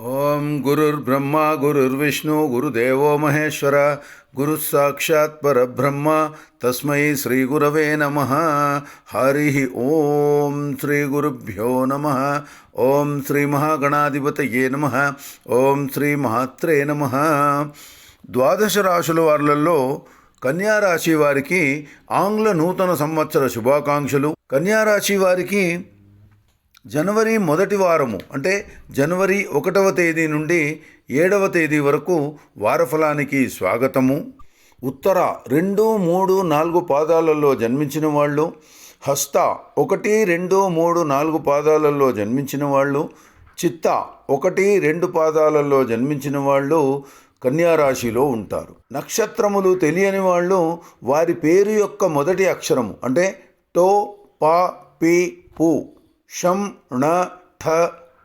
ఓం గురుర్బ్రహ్మ గురుర్విష్ణు గురుదేవో మహేశ్వర గురు సాక్షాత్ పరబ్రహ్మ తస్మై శ్రీ గురవే నమ. హరి ఓం శ్రీ గురుభ్యో నమ. ఓం శ్రీ మహాగణాధిపతయే నమ. ఓం శ్రీ మహాత్రే నమ. ద్వాదశ రాశుల వార్లలో కన్యారాశి వారికి ఆంగ్ల నూతన సంవత్సర శుభాకాంక్షలు. కన్యారాశి వారికి జనవరి మొదటి వారము అంటే జనవరి ఒకటవ తేదీ నుండి ఏడవ తేదీ వరకు వారఫలానికి స్వాగతము. ఉత్తర రెండు మూడు నాలుగు పాదాలలో జన్మించిన వాళ్ళు హస్త ఒకటి రెండు మూడు నాలుగు పాదాలలో జన్మించిన వాళ్ళు చిత్త ఒకటి రెండు పాదాలలో జన్మించిన వాళ్ళు కన్యారాశిలో ఉంటారు. నక్షత్రములు తెలియని వాళ్ళు వారి పేరు యొక్క మొదటి అక్షరము అంటే టో పా పి పు. షం ణ ఠ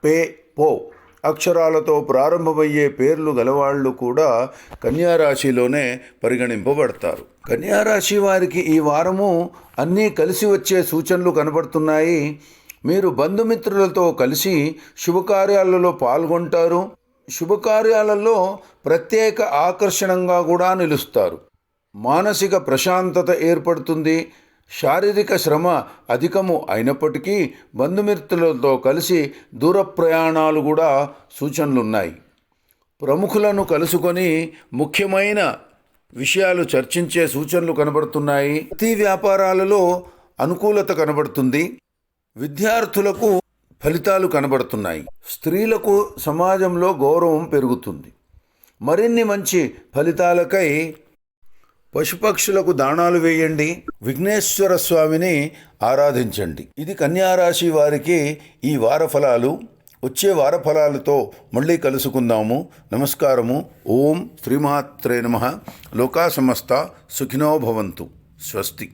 పే పో అక్షరాలతో ప్రారంభమయ్యే పేర్లు గలవాళ్ళు కూడా కన్యారాశిలోనే పరిగణింపబడతారు. కన్యారాశి వారికి ఈ వారము అన్నీ కలిసి వచ్చే సూచనలు కనబడుతున్నాయి. మీరు బంధుమిత్రులతో కలిసి శుభకార్యాలలో పాల్గొంటారు. శుభకార్యాలలో ప్రత్యేక ఆకర్షణంగా కూడా నిలుస్తారు. మానసిక ప్రశాంతత ఏర్పడుతుంది. శారీరక శ్రమ అధికము అయినప్పటికీ బంధుమిత్రులతో కలిసి దూర ప్రయాణాలు కూడా సూచనలున్నాయి. ప్రముఖులను కలుసుకొని ముఖ్యమైన విషయాలు చర్చించే సూచనలు కనబడుతున్నాయి. ప్రతి వ్యాపారాలలో అనుకూలత కనబడుతుంది. విద్యార్థులకు ఫలితాలు కనబడుతున్నాయి. స్త్రీలకు సమాజంలో గౌరవం పెరుగుతుంది. మరిన్ని మంచి ఫలితాలకై పశుపక్షులకు దాణాలు వేయండి విఘ్నేశ్వర స్వామిని ఆరాధించండి. ఇది కన్యారాశి వారికి ఈ వార ఫలాలు వచ్చే వార ఫలాలతో మళ్ళీ కలుసుకుందాము. నమస్కారము. ఓం శ్రీమాత్రే నమ. లోకా సమస్త సుఖినో భవంతు. స్వస్తి.